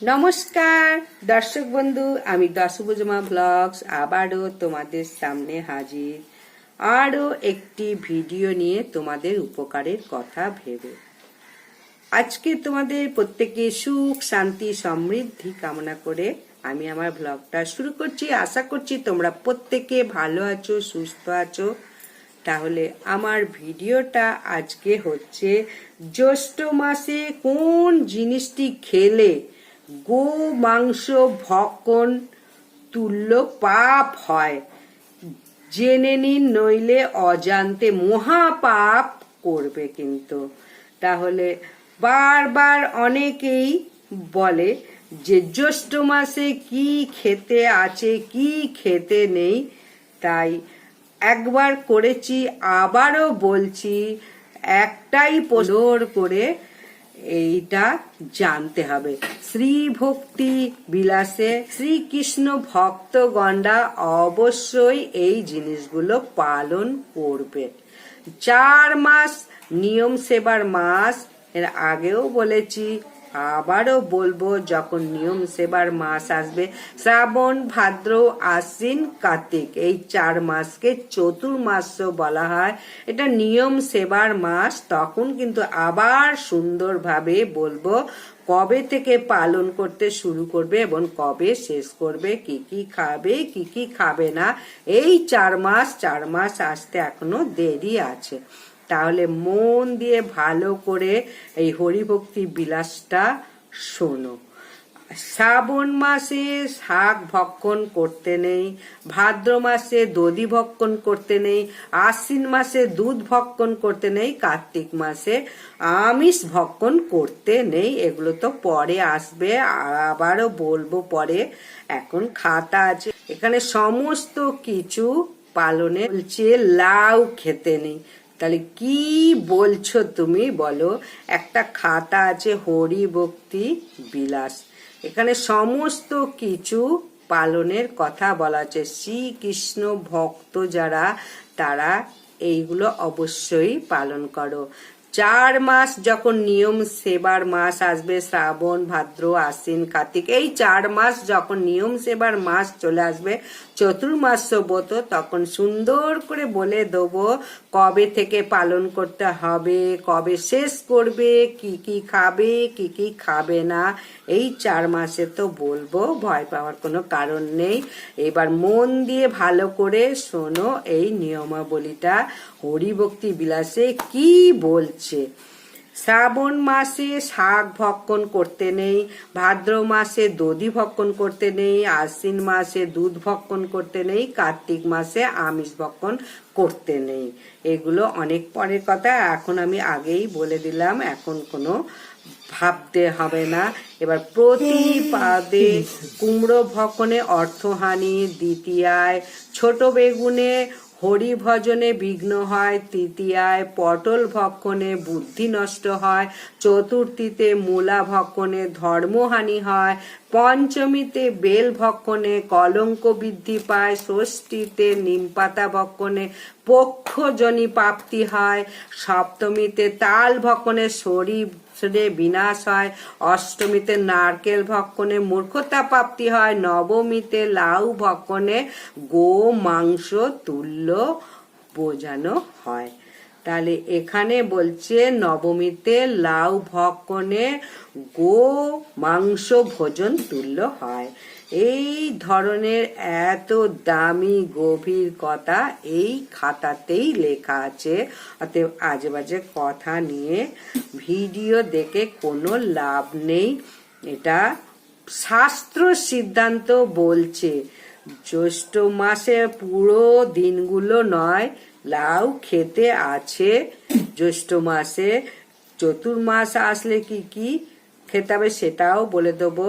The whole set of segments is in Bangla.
নমস্কার, দর্শক বন্ধু, আমি দশভুজমা ব্লগস আবারও তোমাদের সামনে হাজির। আরও একটি ভিডিও নিয়ে তোমাদের উপকারের কথা ভেবে। আজকে তোমাদের প্রত্যেকে সুখ, শান্তি, সমৃদ্ধি কামনা করে আমি আমার ব্লগটা শুরু করছি। আশা করছি তোমরা প্রত্যেকে ভালো আছো, সুস্থ আছো। তাহলে আমার ভিডিওটা আজকে হচ্ছে জ্যৈষ্ঠ মাসে কোন জিনিসটি খেলে গো মাংস ভক্ষণ তুল্য পাপ হয়। জেনে নিন, নইলে অজান্তে মহাপাপ করবে কিন্তু। তাহলে বারবার অনেকেই বলে যে, জ্যৈষ্ঠ মাসে কি খেতে আছে, কি খেতে নেই? তাই একবার করেছি, আবারও বলছি, একটাই পোলোর করে এইটা জানতে হবে। শ্রী ভক্তি বিলাসে শ্রীকৃষ্ণ ভক্তগণরা অবশ্যই এই জিনিসগুলো পালন করবে। চার মাস নিয়ম সেবার মাস, এর আগেও বলেছি আবারও বলব, যখন নিয়ম সেবার মাস আসবে, শ্রাবণ, ভাদ্র, আশ্বিন, কার্তিক, এই চার মাসকে চতুর্মাস বলা হয়। এটা নিয়ম সেবার মাস, তখন কিন্তু আবার সুন্দরভাবে বলব, কবে থেকে পালন করতে শুরু করবে এবং কবে শেষ করবে, কি কি খাবে, কি কি খাবে না, এই চার মাস চার মাস আসতে এখনও দেরি আছে। তাহলে মন দিয়ে ভালো করে এই হরিভক্তি বিলাসটা শোনো। শ্রাবণ মাসে শাক ভক্ষণ করতে নেই, ভাদ্র মাসে দধি ভক্ষণ করতে নেই, আশ্বিন মাসে দুধ ভক্ষণ করতে নেই, কার্তিক মাসে আমিষ ভক্ষণ করতে নেই। এগুলো তো পরে আসবে আবারও বলব পরে, এখন খাতা আছে। এখানে সমস্ত কিছু পালনে বলছে লাউ খেতে নেই। তাহলে কি বলছো তুমি? বলো। একটা খাতা আছে হরি ভক্তি বিলাস। এখানে সমস্ত কিছু পালনের কথা বলা আছে। শ্রীকৃষ্ণ ভক্ত যারা, তারা এইগুলো অবশ্যই পালন করো। চার মাস যখন নিয়ম, সেবার মাস আসবে, শ্রাবণ, ভাদ্র, আশ্বিন, কার্তিক। এই চার মাস যখন নিয়ম, সেবার মাস চলে আসবে, চতুর্মাস ব্রত, তখন সুন্দর করে বলে দেবো কবে থেকে পালন করতে হবে, কবে শেষ করবে, কি কি খাবে, কি কি খাবে না। এই চার মাসে তো বলব, ভয় পাওয়ার কোনো কারণ নেই। এবার মন দিয়ে ভালো করে শোনো এই নিয়মাবলীটা। হরিভক্তি বিলাসে কি বলছে শ্রাবণ মাসে শাক ভক্ষণ করতে নেই ভাদ্র মাসে দধি ভক্ষণ করতে নেই আশ্বিন মাসে দুধ ভক্ষণ করতে নেই কার্তিক মাসে আমিষ ভক্ষণ করতে নেই। এগুলো অনেক পরের কথা এখন আমি আগেই বলে দিলাম এখন কোনো ভাবতে হবে না। এবার প্রতিপাদে কুমড়ো ভক্ষণে অর্থহানি দ্বিতীয়ায় ছোট বেগুনে হরি ভজনে বিঘ্ন হয়, তৃতীয়ায় পটল ভক্ষণে বুদ্ধি নষ্ট হয়, চতুর্থীতে মূলা ভক্ষণে ধর্মহানি হয়, পঞ্চমীতে বেল ভক্ষণে কলঙ্ক বৃদ্ধি পায়, ষষ্ঠীতে নিমপাতা ভক্ষণে পক্ষজনী প্রাপ্তি হয়, সপ্তমীতে তাল ভক্ষণে শরীর বিনাশ হয়। অষ্টমীতে নারকেল ভক্ষণে মূর্খতা প্রাপ্তি হয়। নবমীতে লাউ ভক্ষণে গো, মাংস, তুল্য বোঝানো হয়। তাহলে এখানে বলছে নবমীতে লাউ ভক্ষণে গো, মাংস, ভোজন, তুল্য হয়। এই ধরনের এত দামি, গভীর কথা এই খাতাতেই লেখা আছে। অতএব আজে বাজে কথা নিয়ে ভিডিও দেখে কোনো লাভ নেই। এটা শাস্ত্র সিদ্ধান্ত বলছে, জ্যৈষ্ঠ মাসে পুরো দিনগুলো নয়, লাউ খেতে আছে। জ্যৈষ্ঠ মাসে চতুর্মাস আসলে কি কি খেতে হবে সেটাও বলে দেবো।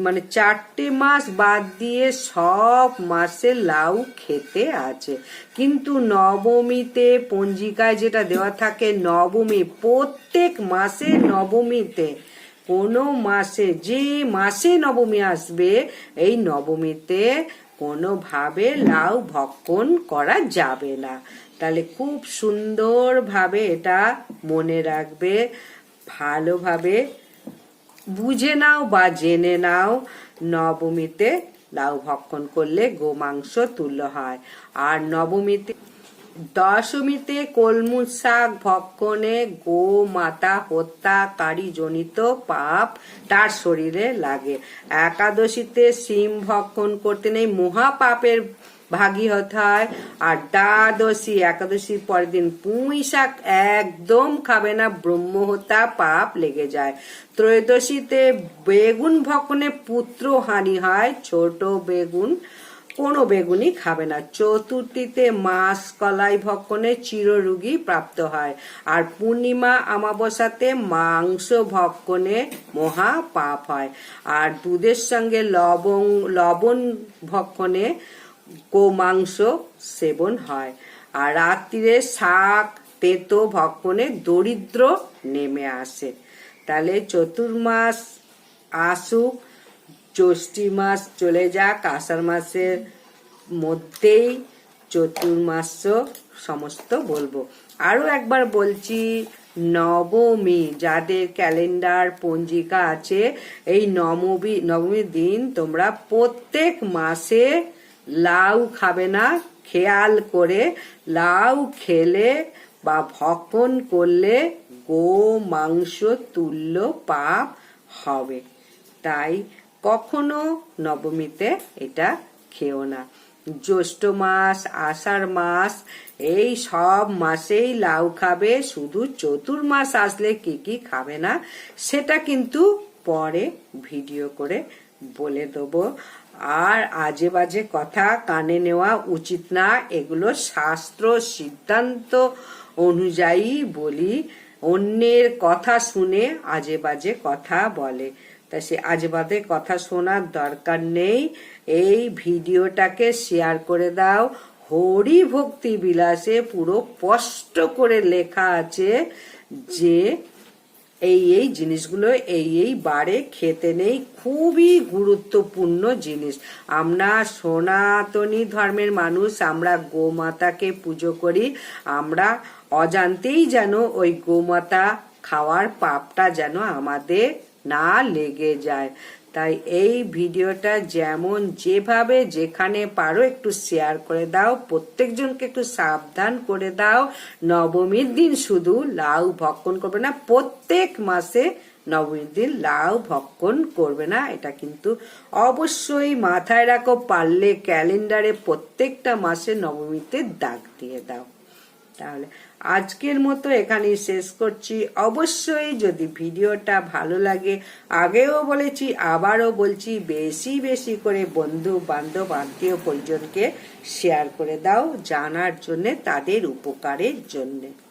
মানে চারটে মাস বাদ দিয়ে সব মাসে লাউ খেতে আছে। কিন্তু নবমীতে পঞ্জিকায় যেটা দেওয়া থাকে, নবমী প্রত্যেক মাসে নবমীতে, কোনো মাসে, যে মাসে নবমী আসবে, এই নবমীতে কোনোভাবে লাউ ভক্ষণ করা যাবে না। তাহলে খুব সুন্দরভাবে এটা মনে রাখবে, ভালোভাবে বুঝে নাও বা জেনে নাও, নবমীতে লাউ ভক্ষণ করলে গোমাংস তুল্য হয়। আর নবমীতে, দশমীতে কলমু শাক ভক্ষণে গো মাতা হত্যাকারী জনিত পাপ তার শরীরে লাগে। একাদশীতে সিম ভক্ষণ করতে নেই মহা পাপের ভাগী হতে হয়। আর দ্বাদশী, একাদশীর পরের দিন পুঁই শাক একদম খাবে না, ব্রহ্মহত্যা পাপ লেগে যায়। ত্রয়োদশীতে বেগুন ভক্ষণে পুত্র হানি হয়, ছোট বেগুন, কোনো বেগুনই খাবে না। চতুর্থীতে মাছ কলাই ভক্ষণে চিররোগী প্রাপ্ত হয়। আর পূর্ণিমা অমাবস্যাতে মাংস ভক্ষণে মহা পাপ হয়। আর দুধের সঙ্গে লবণ লবণ ভক্ষণে গোমাংস সেবন হয়। আর রাত্রিরে শাক, তেতো, ভক্ষণে দরিদ্র নেমে আসে। তাহলে চতুর্মাস আসুক জ্যৈষ্ঠী মাস চলে যাক। আষাঢ় মাসের মধ্যেই চতুর্মাস সমস্ত বলব। আরও একবার বলছি, নবমী, যাদের ক্যালেন্ডার পঞ্জিকা আছে, এই নবমী, নবমীর দিন তোমরা প্রত্যেক মাসে লাউ খাবে না, খেয়াল করে লাউ খেলে বা ভক্ষণ করলে গো মাংস তুল্য পাপ হবে। তাই কখনো নবমীতে এটা খেও না। জ্যৈষ্ঠ মাস, আষাঢ় মাস, এই সব মাসেই লাউ খাবে, শুধু চতুর্মাস আসলে কি কি খাবে না, সেটা কিন্তু পরে ভিডিও করে বলে দেবো। আর আজে বাজে কথা কানে নেওয়া উচিত না। এগুলো শাস্ত্র সিদ্ধান্ত অনুযায়ী বলি। অন্যের কথা শুনে আজে বাজে কথা বলে। তা সে আজে বাজে কথা শোনার দরকার নেই। এই ভিডিওটাকে শেয়ার করে দাও। হরি ভক্তি বিলাসে পুরো স্পষ্ট করে লেখা আছে যে এই এই জিনিসগুলো, এই এই বারে খেতে নেই, খুবই গুরুত্বপূর্ণ জিনিস। আমরা সনাতনী ধর্মের মানুষ, আমরা গোমাতাকে পুজো করি, আমরা অজান্তেই যেন ওই গোমাতা খাওয়ার পাপটা যেন আমাদের না লেগে যায়। তাই এই ভিডিওটা যেমন যেভাবে যেখানে পারো একটু শেয়ার করে দাও, প্রত্যেকজনকে একটু সাবধান করে দাও। নবমীর দিন শুধু লাউ ভক্ষণ করবে না, প্রত্যেক মাসে নবমীর দিন লাউ ভক্ষণ করবে না। এটা কিন্তু অবশ্যই মাথায় রাখো, পারলে ক্যালেন্ডারে প্রত্যেকটা মাসে নবমীতে দাগ দিয়ে দাও। তাহলে আজকের মতো এখানেই শেষ করছি। অবশ্যই যদি ভিডিওটা ভালো লাগে, আগেও বলেছি, আবারও বলছি, বেশি বেশি করে বন্ধু, বান্ধব, আত্মীয় পরিজনকে শেয়ার করে দাও, জানার জন্যে, তাদের উপকারের জন্যে।